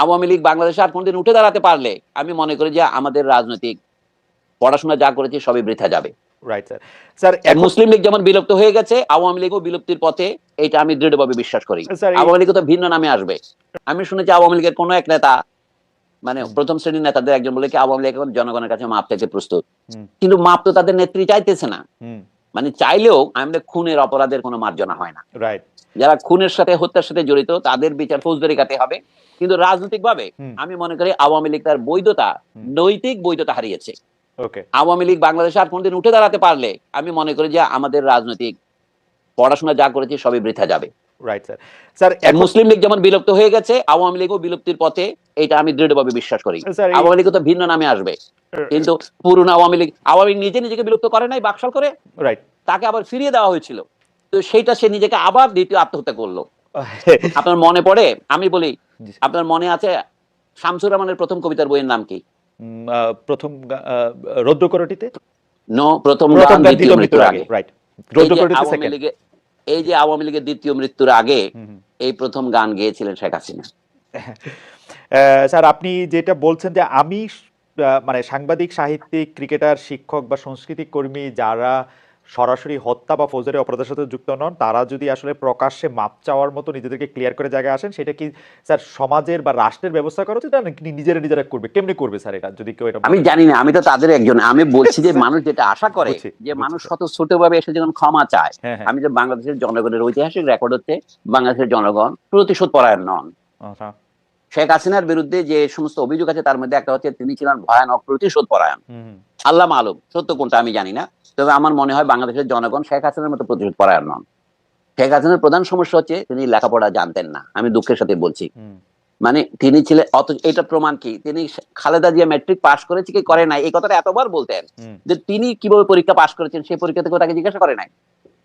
আওয়ামী লীগ বাংলাদেশে আর কোনদিন উঠে দাঁড়াতে পারলে আমি মনে করি যে আমাদের রাজনৈতিক পড়াশোনা যা করেছি সবই বৃথা যাবে। Right sir sir Muslim League যেমন বিলুপ্ত হয়ে গেছে আওয়ামী লীগও বিলুপ্তির পথে এটা আমি দৃঢ়ভাবে বিশ্বাস করি। আওয়ামী লীগ তো ভিন্ন নামে আসবে। আমি শুনেছি আওয়ামী লীগের কোন এক নেতা মানে প্রথম শ্রেণির নেতাদের একজন বলে কি আওয়ামী লীগ এখন জনগণের কাছে মাপ চাইতে প্রস্তুত। কিন্তু মাপ তো তাদের নেত্রী চাইতেছে না। মানে চাইলেও আমাদের খুনের অপরাধের কোনো মার্জনা হয় না। রাইট যারা খুনের সাথে হত্যার সাথে জড়িত তাদের বিচার ফৌজদারি কাটে হবে। কিন্তু রাজনৈতিক ভাবে আমি মনে করি আওয়ামী লীগ তার বৈধতা নৈতিক বৈধতা হারিয়েছে। আওয়ামী লীগ বাংলাদেশে আর কোনদিন উঠে দাঁড়াতে পারলে আমি মনে করি যে আমাদের রাজনৈতিক পড়াশোনা যা করেছি সবই বৃথা যাবে। Right sir sir Muslim League যেমন বিলুপ্ত হয়ে গেছে আওয়ামী লীগও বিলুপ্তির পথে এটা আমি দৃঢ়ভাবে বিশ্বাস করি। আওয়ামী লীগ তো ভিন্ন নামে আসবে। কিন্তু পুরনো আওয়ামী লীগ আওয়ামী নিজে নিজেকে বিলুপ্ত করে নাই বাকশাল করে রাইট তাকে আবার ফিরিয়ে দেওয়া হয়েছিল। তো সেইটা সে নিজেকে আবার দ্বিতীয় আত্মহত্যা করল। আপনার মনে পড়ে? আমি বলি আপনার মনে আছে শামসুর রহমানের প্রথম কবিতার বইয়ের নাম কি? প্রথম রৌদ্রকরটিতে নো প্রথম দ্বিতীয় মৃত্যুর আগে। রাইট এই যে আওয়ামী সেকেন্ড লীগের দ্বিতীয় মৃত্যুর আগে এই প্রথম গান গেয়েছিলেন শেখ হাসিনা। স্যার আপনি যেটা বলছেন যে আমি মানে সাংবাদিক সাহিত্যিক ক্রিকেটার শিক্ষক বা সাংস্কৃতিক কর্মী যারা সরাসরি হত্যা বা ফৌজদারি অপরাধের সাথে যুক্ত নন তারা যদি আসলে প্রকাশ্যে মাপ চাওয়ার মতো নিজেদেরকে ক্লিয়ার করে জায়গায় আসেন সেটা কি স্যার সমাজের বা রাষ্ট্রের ব্যবস্থা করা উচিত নাকি নিজেরা নিজেরা করবে? কেমনি করবে স্যার এটা যদি কেউ এটা আমি জানি না আমি তো তাদের একজন আমি বলছি যে মানুষ যেটা আশা করে যে মানুষ শত ছোট ভাবে এসে যখন ক্ষমা চায় হ্যাঁ হ্যাঁ। আমি যে বাংলাদেশের জনগণের ঐতিহাসিক রেকর্ড হচ্ছে বাংলাদেশের জনগণ প্রতিশোধ পরায়ণ নন। শেখ হাসিনার বিরুদ্ধে যে সমস্ত অভিযোগ আছে তার মধ্যে একটা হচ্ছে তিনি ছিলেন ভয়ানক প্রতিশোধ পরায়ণ। আল্লাহ মালুম সত্য কোনটা আমি জানি না। তবে আমার মনে হয় বাংলাদেশের জনগণ শেখ হাসিনার মতো প্রতিশোধ পরায়ণ নন। শেখ হাসিনার প্রধান সমস্যা হচ্ছে তিনি লেখাপড়া জানতেন না। আমি দুঃখের সাথে বলছি। মানে তিনি ছিলেন অত এটা প্রমাণ কি? তিনি খালেদা জিয়া ম্যাট্রিক পাস করেছে কি করে নাই? এই কথাটা এতবার বলতেন যে তিনি কীভাবে পরীক্ষা পাস করেছেন সেই পরীক্ষা থেকে তাকে জিজ্ঞাসা করে নাই।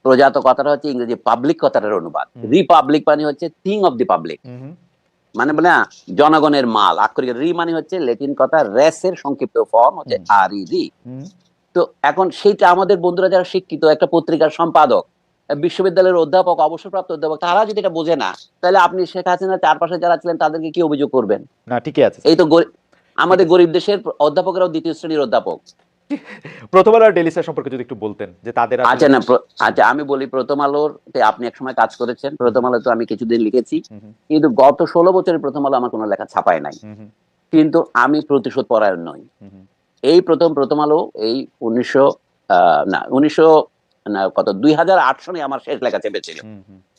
হুম, প্রজা তো কথাটা হচ্ছে ইংরেজি পাবলিক কথাটার অনুবাদ। রিপাবলিক মানে হচ্ছে থিং অফ দি পাবলিক মানে বলে না, জনগণের মাল। আক্ষরিক রি মানে হচ্ছে লেটিন কথা রেসের সংক্ষিপ্ত ফর্ম হচ্ছে আর ই হুম, তো এখন সেইটা আমাদের বন্ধুরা যারা শিক্ষিত একটা পত্রিকার সম্পাদক বিশ্ববিদ্যালয়ের অধ্যাপক অবসরপ্রাপ্ত অধ্যাপক তারা যদি এটা বোঝে না তাহলে আপনি শেখ হাসিনার চারপাশে যারা ছিলেন তাদেরকে কি অভিযোগ করবেন? না ঠিকই আছে। এই তো আমাদের গরিব দেশের অধ্যাপকেরাও দ্বিতীয় শ্রেণির অধ্যাপক। প্রথম আলো আর ডেলি স্যার সম্পর্কে যদি একটু বলতেন যে তাদের আচ্ছা না আচ্ছা আমি বলি প্রথম আলোর তে আপনি একসময় কাজ করেছেন প্রথম আলো তো আমি কিছুদিন লিখেছি। কিন্তু গত ষোলো বছরের প্রথম আলো আমার কোনো লেখা ছাপায় নাই। কিন্তু আমি প্রতিশোধ পরায়ণ নই। এই প্রথম প্রথম আলো এই উনিশশো না উনিশশো না কত দুই হাজার আট সনে আমার শেষ লেখা চেপেছিল।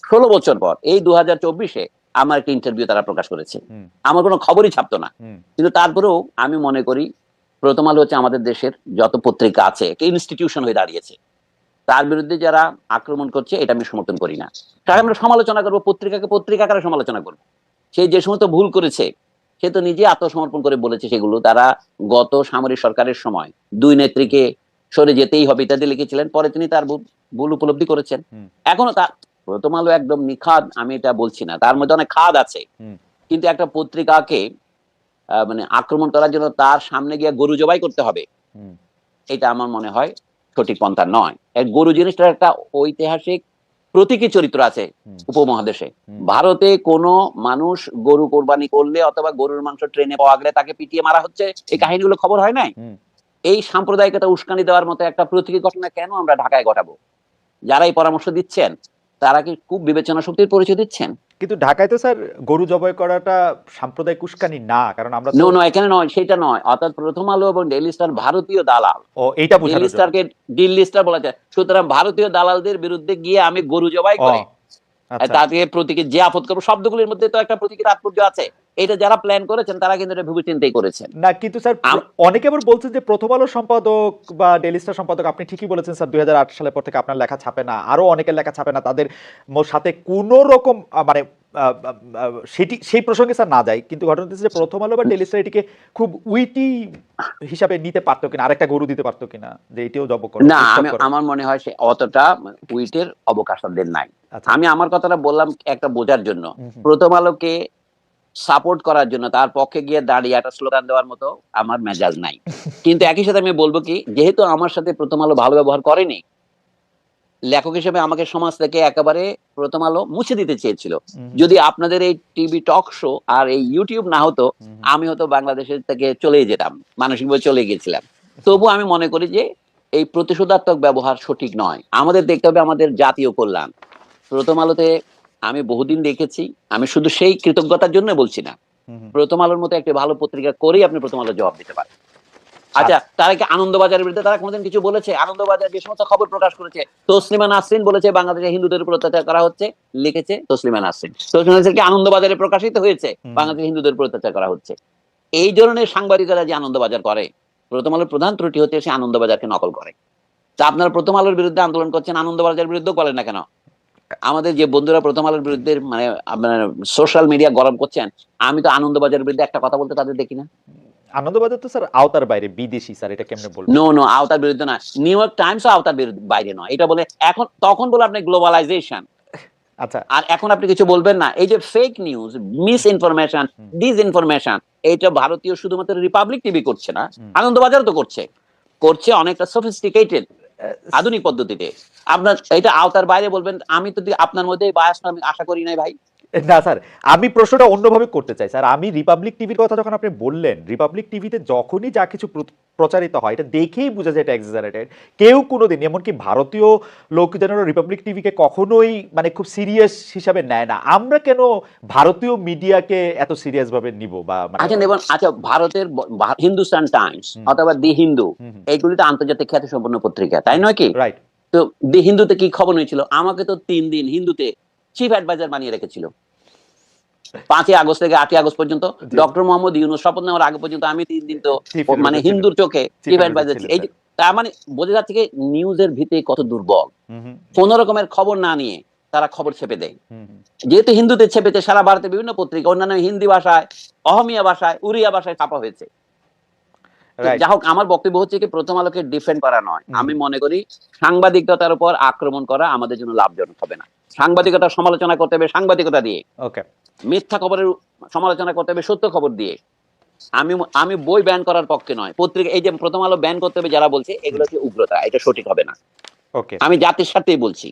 ষোলো বছর পর এই দু হাজার চব্বিশে আমার একটা ইন্টারভিউ তারা প্রকাশ করেছে। আমার কোনো খবরই ছাপতো না। কিন্তু তারপরেও আমি মনে করি প্রথম আলো হচ্ছে আমাদের দেশের যত পত্রিকা আছে একটা ইনস্টিটিউশন হয়ে দাঁড়িয়েছে। তার বিরুদ্ধে যারা আক্রমণ করছে এটা আমি সমর্থন করি না। তাই আমরা সমালোচনা করব পত্রিকাকে পত্রিকা আকারে সমালোচনা করব? সে যে সমস্ত ভুল করেছে সে তো নিজে আত্মসমর্পণ করে বলেছে সেগুলো। তারা গত সামরিক সরকারের সময় দুই নেত্রীকে সরে যেতেই হবে ইত্যাদি লিখেছিলেন পরে তিনি তার ভুল- উপলব্ধি করেছেন। এখনও তার প্রথম আলো একদম নিখাদ আমি এটা বলছি না। তার মধ্যে অনেক খাদ আছে। কিন্তু একটা পত্রিকাকে মানে আক্রমণ করার জন্য তার সামনে গিয়ে গরু জবাই করতে হবে। এটা আমার মনে হয় সঠিক পন্থা নয়। গরু জিনিসটার একটা ঐতিহাসিক প্রতীকী চরিত্র আছে উপমহাদেশে। ভারতে কোনো মানুষ গরু কোরবানি করলে অথবা গরুর মাংস ট্রেনে পাওয়া গেলে তাকে পিটিয়ে মারা হচ্ছে এই কাহিনীগুলো খবর হয় নাই? এই সাম্প্রদায়িকতা উস্কানি দেওয়ার মতো একটা প্রতীকী ঘটনা কেন আমরা ঢাকায় ঘটাবো? যারা এই পরামর্শ দিচ্ছেন তারা কি খুব বিবেচনা শক্তির পরিচয় দিচ্ছেন? কিন্তু ঢাকায় তো স্যার গরু জবাই করাটা সাম্প্রদায়িক কুস্কানি না কারণ আমরা নো নো এখানে নয় সেটা নয়। অর্থাৎ প্রথম আলো এবং ডেইলি স্টার ভারতীয় দালাল। ও এইটা বোঝানোর ডেইলি। স্টারকে দিল্লি স্টার বলা যায়। সুতরাং ভারতীয় দালালদের বিরুদ্ধে গিয়ে আমি গরু জবাই করে। তাকে প্রতীকে যে আপদ করব শব্দগুলির মধ্যে তো একটা প্রতীকের তাৎপর্য আছে। এটা যারা প্ল্যান করেছেন তারা কিন্তু এটা ভেবে চিন্তাই করেছেন। না কিন্তু স্যার অনেকে আবার বলছেন যে প্রথম আলো সম্পাদক বা ডেলি স্টার সম্পাদক আপনি ঠিকই বলেছেন স্যার দুই হাজার আট সালের পর থেকে আপনার লেখা ছাপে না। আরও অনেকের লেখা ছাপে না। তাদের সাথে কোনো রকম মানে সেটি সেই প্রসঙ্গে স্যার না যায় কিন্তু ঘটনা হচ্ছে যে প্রথম আলো বা ডেলি স্টার এটিকে খুব উইটি হিসাবে নিতে পারতো কিনা আরেকটা গরু দিতে পারতো কিনা যে এটিও জব করে না আমি আমার মনে হয় সে অতটা উইটের অবকাশ তাদের নাই। আচ্ছা। আমি আমার কথাটা বললাম একটা বোঝার জন্য। প্রথম আলোকে সাপোর্ট করার জন্য তার পক্ষে গিয়ে দাঁড়িয়ে একটা স্লোগান দেওয়ার মতো আমার মেজাজ নাই। কিন্তু একই সাথে আমি বলব কি যেহেতু আমার সাথে প্রথম আলো ভালো ব্যবহার করেনি লেখক হিসেবে আমাকে সমাজ থেকে একেবারে প্রথম আলো মুছে দিতে চেয়েছিল। যদি আপনাদের এই টিভি টক শো আর এই ইউটিউব না হতো আমি হয়তো বাংলাদেশের থেকে চলে যেতাম মানসিকভাবে চলে গেছিলাম তবু আমি মনে করি যে এই প্রতিশোধাত্মক ব্যবহার সঠিক নয়। আমাদের দেখতে হবে আমাদের জাতীয় কল্যাণ। প্রথম আলোতে আমি বহুদিন দেখেছি আমি শুধু সেই কৃতজ্ঞতার জন্য বলছি না। প্রথম আলোর মতো একটা ভালো পত্রিকা করেই আপনি প্রথম আলো জবাব দিতে পারেন। আচ্ছা তারা কি আনন্দবাজারের বিরুদ্ধে তারা কোনোদিন কিছু বলেছে? আনন্দবাজার যে সমস্ত খবর প্রকাশ করেছে তসলিমা নাসরিন বলেছে বাংলাদেশে হিন্দুদের উপর অত্যাচার করা হচ্ছে লিখেছে তসলিমা নাসরিন। তসলিমা নাসরিন কি আনন্দবাজারে প্রকাশিত হয়েছে? বাংলাদেশে হিন্দুদের উপর অত্যাচার করা হচ্ছে। এই ধরনের সাংবাদিকরা যে আনন্দবাজার করে প্রথম আলোর প্রধান ত্রুটি হচ্ছে সে আনন্দবাজারকে নকল করে। তা আপনারা প্রথম আলোর বিরুদ্ধে আন্দোলন করছেন আনন্দবাজারের বিরুদ্ধে বলেন না কেন? আমাদের যে বন্ধুরা প্রথম আলোর বিরুদ্ধে মানে আপনার সোশ্যাল মিডিয়া গরম করছেন আমি তো আনন্দবাজারের বিরুদ্ধে একটা কথা বলতে তাদের দেখি না। আনন্দবাজার তো স্যার আওতার বাইরে বিদেশি স্যার এটা কেমনে বলব নো নো আওতার বিরুদ্ধে না। নিউ ইয়র্ক টাইমস আওতার বাইরে নয়। এটা বলে এখন তখন বলে আপনি গ্লোবালাইজেশন আচ্ছা। আর এখন আপনি কিছু বলবেন না। এই যে fake news misinformation disinformation এটা ভারতীয় শুধুমাত্র রিপাবলিক টিভি করছে না। আনন্দবাজার তো করছে। করছে অনেকটা সফিস্টিকেটেড আধুনিক পদ্ধতিতে। আপনার এটা আওতার বাইরে বলবেন আমি তো আপনার মধ্যে বায়াস আমি আশা করি নাই ভাই। না স্যার আমি প্রশ্নটা অন্যভাবে করতে চাই স্যার। আমি রিপাবলিক টিভির কথা যখন আপনি বললেন রিপাবলিক টিভিতে যখনই যা কিছু প্রচারিত হয় এটা দেখেই বোঝা যায় এটা এক্সাজারেটেড কেউ কোনোদিন এমনকি ভারতীয় লোকজনেরও রিপাবলিক টিভিকে কখনোই মানে খুব সিরিয়াস হিসাবে নেয় না। আমরা কেন ভারতীয় মিডিয়াকে এত সিরিয়াস ভাবে নিব বা মানে- আচ্ছা নেবেন আচ্ছা ভারতের হিন্দুস্তান টাইমস অথবা দি হিন্দু। এইগুলি তো আন্তর্জাতিক খ্যাতি সম্পন্ন পত্রিকা তাই নয় কি? রাইট তো দি হিন্দুতে কি খবর হয়েছিল? আমাকে তো তিন দিন হিন্দুতে চিফ অ্যাডভাইজার বানিয়ে রেখেছিল। পাঁচই আগস্ট থেকে আটই আগস্ট পর্যন্ত ডক্টর মোহাম্মদ ইউনুস শপথ নেওয়ার আগে পর্যন্ত আমি তিন দিন তো মানে হিন্দুর চোখে চিফ অ্যাডভাইজার এই তার মানে বোঝা যাচ্ছে কি নিউজের ভিত্তি কত দুর্বল। কোন রকমের খবর না নিয়ে তারা খবর ছেপে দেয়। যেহেতু হিন্দুতে ছেপেছে সারা ভারতে বিভিন্ন পত্রিকা অন্যান্য হিন্দি ভাষায় অহমিয়া ভাষায় উড়িয়া ভাষায় ছাপা হয়েছে. যা হোক আমার বক্তব্য হচ্ছে কি প্রথম আলোকে ডিফেন্ড করা নয়। আমি মনে করি সাংবাদিকতার উপর আক্রমণ করা আমাদের জন্য লাভজনক হবে না। সাংবাদিকতার সমালোচনা করতে হবে সাংবাদিকতা দিয়ে। ওকে মিথ্যা খবরের সমালোচনা করতে হবে সত্য খবর দিয়ে। আমি আমি বই ব্যান করার পক্ষে নয় পত্রিকা এই যে প্রথম আলো ব্যান করতে হবে যারা বলছে এগুলো হচ্ছে উগ্রতা এটা সঠিক হবে না। ওকে আমি জাতির সাথেই বলছি।